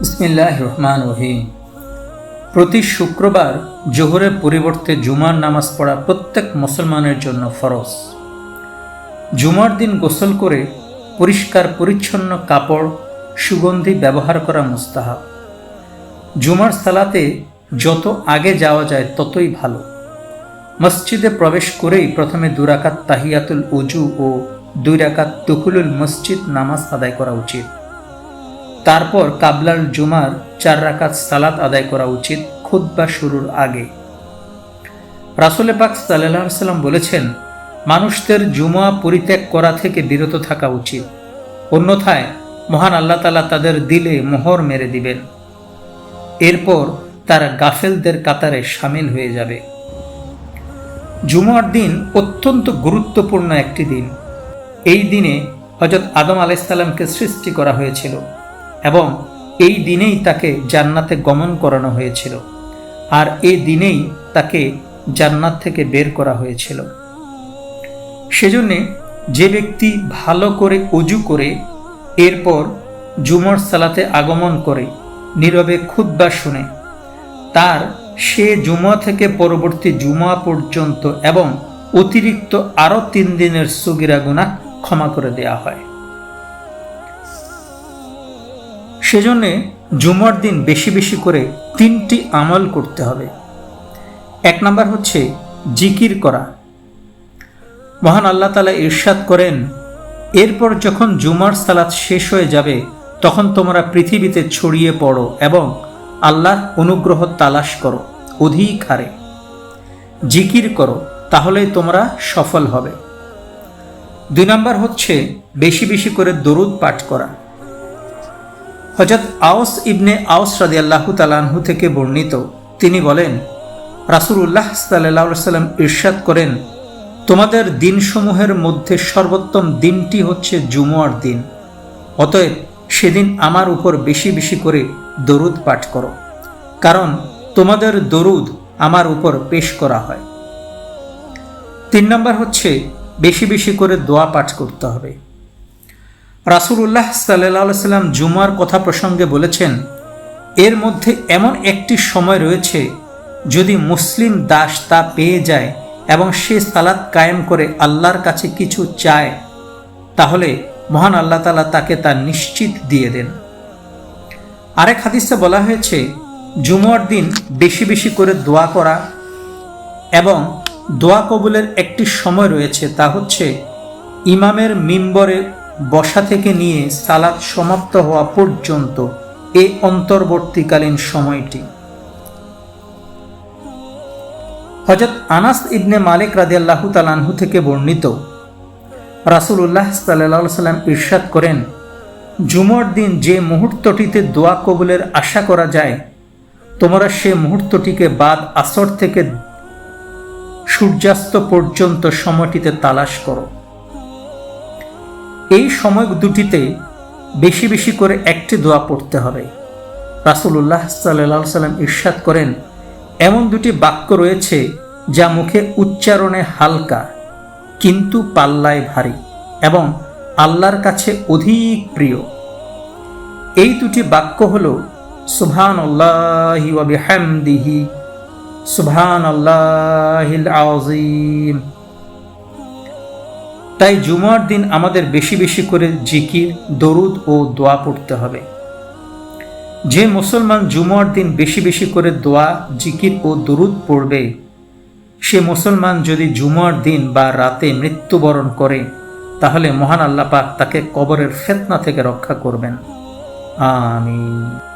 বিসমিল্লাহ রহমান রহিম প্রতি শুক্রবার জোহরের পরিবর্তে জুমার নামাজ পড়া প্রত্যেক মুসলমানের জন্য ফরজ। জুমার দিন গোসল করে পরিষ্কার পরিচ্ছন্ন কাপড়, সুগন্ধি ব্যবহার করা মুস্তাহাব। জুমার সালাতে যত আগে যাওয়া যায় ততই ভালো। মসজিদে প্রবেশ করেই প্রথমে দুরাকাত তাহিয়াতুল উজু ও দুই রাকাত তুকুলুল মসজিদ নামাজ আদায় করা উচিত। তারপর কাবলাল জুমার চার রাকাত সালাত আদায় করা উচিত খুদ্া শুরুর আগে। রাসুলে পাক সাল্লাহ সাল্লাম বলেছেন, মানুষদের জুমা পরিত্যাগ করা থেকে বিরত থাকা উচিত। অন্যথায় মহান আল্লাহ তালা তাদের দিলে মোহর মেরে দিবেন। এরপর তারা গাফেলদের কাতারে সামিল হয়ে যাবে। জুমার দিন অত্যন্ত গুরুত্বপূর্ণ একটি দিন। এই দিনে হজরত আদম আলাইসাল্লামকে সৃষ্টি করা হয়েছিল। এবং এই দিনেই তাকে জান্নাতে গমন করানো হয়েছিল। আর এই দিনেই তাকে জান্নাত থেকে বের করা হয়েছিল। সেজন্যে যে ব্যক্তি ভালো করে অজু করে এরপর জুমর সালাতে আগমন করে, নীরবে খুদ্া শুনে, তার সে জুমা থেকে পরবর্তী জুমা পর্যন্ত এবং অতিরিক্ত আরও তিন দিনের সুগিরা গুণা ক্ষমা করে দেয়া হয়। সেজন্যে জুমার দিন বেশি বেশি করে তিনটি আমল করতে হবে। এক নাম্বার হচ্ছে জিকির করা। মহান আল্লাহ তালা ইরশাদ করেন, এরপর যখন জুমার সালাত শেষ হয়ে যাবে, তখন তোমরা পৃথিবীতে ছড়িয়ে পড়ো এবং আল্লাহর অনুগ্রহ তালাশ করো, অধিক হারে। জিকির করো, তাহলেই তোমরা সফল হবে। দুই নাম্বার হচ্ছে বেশি বেশি করে দরুদ পাঠ করা। হজরত আওস ইবনে আওস রাদি আল্লাহ তালাহু থেকে বর্ণিত। তিনি বলেন রাসুল্লাহ সাল্লাহ সাল্লাম ইরশাদ করেন, তোমাদের দিনসমূহের মধ্যে সর্বোত্তম দিনটি হচ্ছে জুমুয়ার দিন। অতএব সেদিন আমার উপর বেশি বেশি করে দরুদ পাঠ করো। কারণ তোমাদের দরুদ আমার উপর পেশ করা হয়। তিন নম্বর হচ্ছে, বেশি বেশি করে দোয়া পাঠ করতে হবে। রাসুল্লাহ সাল্লাহ সাল্লাম জুমার কথা প্রসঙ্গে বলেছেন, এর মধ্যে এমন একটি সময় রয়েছে যদি মুসলিম দাস তা পেয়ে যায় এবং সে সালাত কায়েম করে আল্লাহর কাছে কিছু চায়, তাহলে মহান আল্লাহ তালা তাকে তা নিশ্চিত দিয়ে দেন। আরেক হাদিসে বলা হয়েছে, জুমার দিন বেশি বেশি করে দোয়া করা এবং দোয়া কবুলের একটি সময় রয়েছে তা হচ্ছে ইমামের মিম্বরে বসা থেকে নিয়ে সালাদ সমাপ্ত হওয়া পর্যন্ত এই অন্তর্বর্তীকালীন সময়টি। হজরত আনাস ইবনে মালিক রাজি আল্লাহ তালাহু থেকে বর্ণিত রাসুল্লাহ সাল্লাহ সাল্লাম ইরশাদ করেন, জুমর দিন যে মুহূর্তটিতে দোয়া কবুলের আশা করা যায়, তোমরা সে মুহূর্তটিকে বাদ আসর থেকে সূর্যাস্ত পর্যন্ত সময়টিতে তালাশ করো। এই সময় দুটিতে বেশি বেশি করে একটি দোয়া পড়তে হবে। রাসুল্লাহ সাল্লাহ সাল্লাম ইরশাদ করেন, এমন দুটি বাক্য রয়েছে যা মুখে উচ্চারণে হালকা, কিন্তু পাল্লায় ভারী এবং আল্লাহর কাছে অধিক প্রিয়। এই দুটি বাক্য হল সুভান আল্লাহি সুভান আল্লাহিল আজিম তাই জুমার দিন আমাদের বেশি বেশি করে জিকির, দরুদ ও দোয়া পড়তে হবে। যে মুসলমান জুমার দিন বেশি বেশি করে দোয়া, জিকির ও দরুদ পড়বে, সে মুসলমান যদি জুমার দিন বা রাতে মৃত্যুবরণ করে, তাহলে মহান আল্লাপাক তাকে কবরের ফেতনা থেকে রক্ষা করবেন। আমিন।